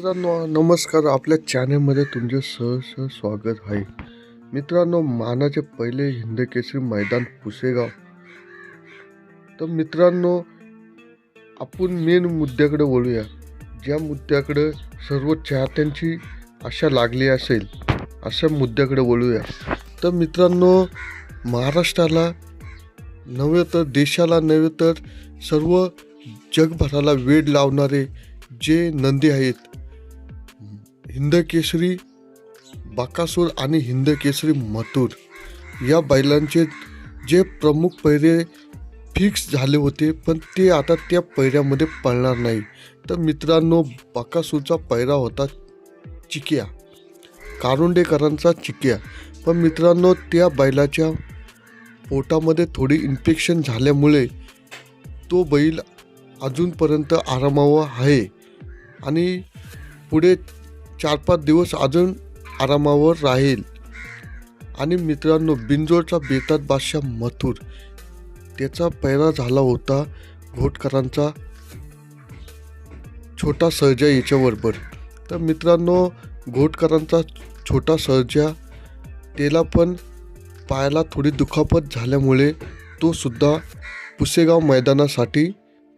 मित्रांनो नमस्कार. आपल्या चॅनलमध्ये तुमचे सहर्ष स्वागत आहे. मित्रांनो मानाचे पहिले हिंदकेसरी मैदान पुसेगाव. तर मित्रांनो आपण मेन मुद्द्याकडे वळूया. ज्या मुद्द्याकडे सर्व चाहत्यांची आशा लागली असेल अशा मुद्द्याकडे वळूया. तर मित्रांनो महाराष्ट्राला नव्हे तर देशाला नव्हे तर सर्व जगभराला वेड लावणारे जे नंदी आहेत हिंदकेसरी बाकासूर आणि हिंदकेसरी मथुर या बैलांचे जे प्रमुख पैरे फिक्स झाले होते पण ते आता त्या पैऱ्यामध्ये पळणार नाही. तर मित्रांनो बाकासूरचा पैरा होता चिक्या कारुंडेकरांचा चिक्या. पण मित्रांनो त्या बैलाच्या पोटामध्ये थोडी इन्फेक्शन झाल्यामुळे तो बैल अजूनपर्यंत आरामावर आहे. आणि पुढे चार पाच दिवस अजून आरामावर राहील. आणि मित्रांनो बिंजोरचा बेतात बादशाह मथुर. त्याचा पैरा झाला होता घोटकरांचा छोटा सर्जा याच्याबरोबर. तर मित्रांनो घोटकरांचा छोटा सर्जा त्याला पण पायाला थोडी दुखापत झाल्यामुळे तो सुद्धा पुसेगाव मैदानासाठी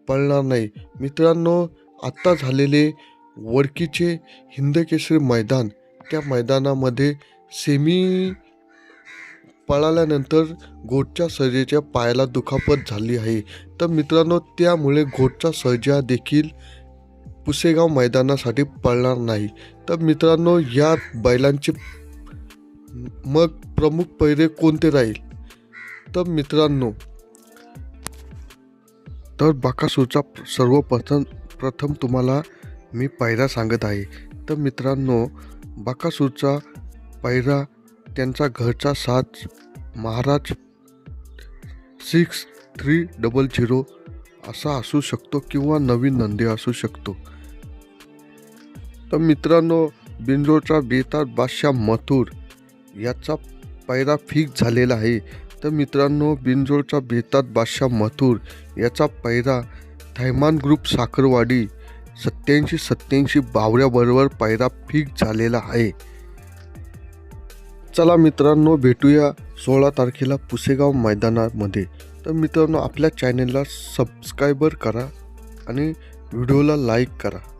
पळणार नाही. मित्रांनो आत्ता झालेले वडकीचे हिंदकेसरी मैदान. त्या मैदानामध्ये सेमी पळाल्यानंतर घोटच्या सर्जेच्या पायाला दुखापत झाली आहे. तर मित्रांनो त्यामुळे घोटचा सर्जा देखील पुसेगाव मैदानासाठी पळणार नाही. तर मित्रांनो या बैलांचे मग प्रमुख पैरे कोणते राहील? तर मित्रांनो तर बाकासूरचा सर्वप्रथम प्रथम तुम्हाला मी पायरा सांगत आहे. तर मित्रांनो बाकासूरचा पायरा त्यांचा घरचा साज महाराज सिक्स थ्री डबल झिरो असा असू शकतो किंवा नवीन नंदी असू शकतो. तर मित्रांनो बिंजोरचा बेतार बादशाह मथुर याचा पायरा फिक्स झालेला आहे. तर मित्रांनो बिंजोरचा बेतात बादशाह मथुर याचा पायरा थैमान ग्रुप साखरवाडी सत्याऐंशी सत्याऐंशी बावऱ्याबरोबर पायरा फिक झालेला आहे. चला मित्रांनो भेटूया सोळा तारखेला पुसेगाव मैदानामध्ये. तर मित्रांनो आपल्या चॅनलला सबस्क्रायबर करा आणि व्हिडिओला लाईक करा.